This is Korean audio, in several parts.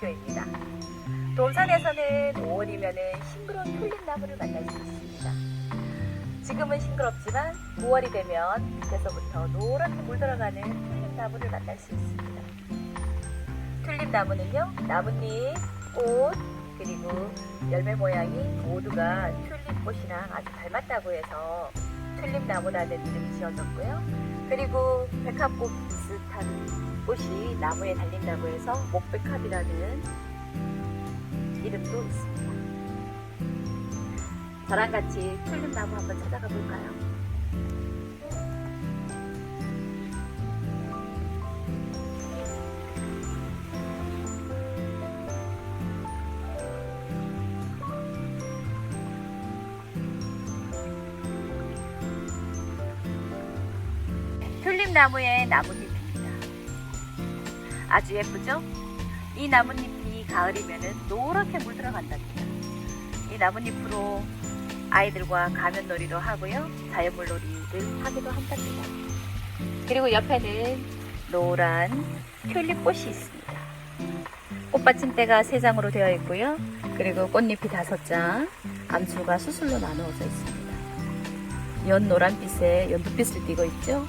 학교입니다. 동산에서는 5월이면 싱그러운 풀잎나무를 만날 수 있습니다. 지금은 싱그럽지만 5월이 되면 밑에서부터 노랗게 물들어가는 풀잎나무를 만날 수 있습니다. 튤립나무는요, 나뭇잎, 꽃, 그리고 열매 모양이 모두가 튤립꽃이랑 아주 닮았다고 해서 튤립나무라는 이름이 지어졌고요. 그리고 백합꽃 비슷한 꽃이 나무에 달린다고 해서 목백합이라는 이름도 있습니다. 저랑 같이 튤립나무 한번 찾아가 볼까요? 튤립나무의 나뭇잎입니다. 아주 예쁘죠? 이 나뭇잎이 가을이면 노랗게 물들어 간답니다. 이 나뭇잎으로 아이들과 가면놀이도 하고요. 자연물놀이를 하기도 한답니다. 그리고 옆에는 노란 튤립꽃이 있습니다. 꽃받침대가 세 장으로 되어 있고요. 그리고 꽃잎이 다섯 장, 암수가 수술로 나누어져 있습니다. 연 노란빛에 연두빛을 띠고 있죠.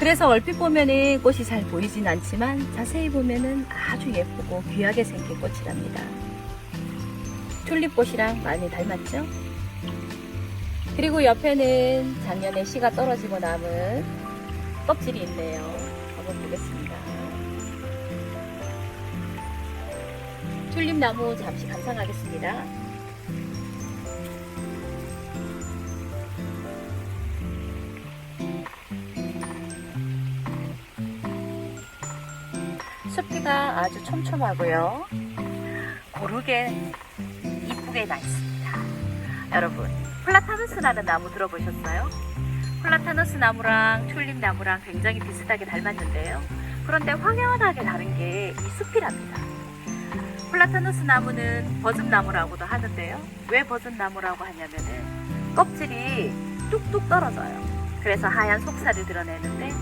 그래서 얼핏 보면은 꽃이 잘 보이진 않지만 자세히 보면은 아주 예쁘고 귀하게 생긴 꽃이랍니다. 튤립꽃이랑 많이 닮았죠? 그리고 옆에는 작년에 씨가 떨어지고 남은 껍질이 있네요. 한번 보겠습니다. 튤립 나무 잠시 감상하겠습니다. 숲이가 아주 촘촘하고요. 고르게 이쁘게 나 있습니다. 여러분, 플라타누스라는 나무 들어보셨어요? 플라타누스 나무랑 튤립 나무랑 굉장히 비슷하게 닮았는데요. 그런데 확연하게 다른 게 이 숲이랍니다. 플라타누스 나무는 버섯나무라고도 하는데요. 왜 버섯나무라고 하냐면은 껍질이 뚝뚝 떨어져요. 그래서 하얀 속살을 드러내는데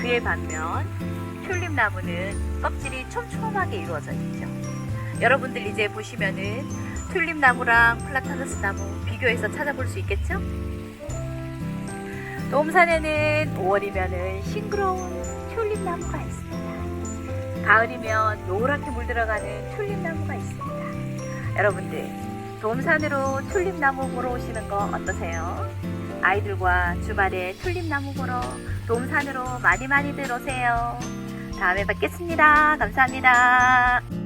그에 반면 튤립 나무는 껍질이 촘촘하게 이루어져 있죠. 여러분들 이제 보시면은 튤립 나무랑 플라타누스 나무 비교해서 찾아볼 수 있겠죠? 돔산에는 5월이면은 싱그러운 튤립 나무가 있습니다. 가을이면 노랗게 물들어가는 튤립 나무가 있습니다. 여러분들 돔산으로 튤립 나무 보러 오시는 거 어떠세요? 아이들과 주말에 튤립 나무 보러 돔산으로 많이 많이들 오세요. 다음에 뵙겠습니다. 감사합니다.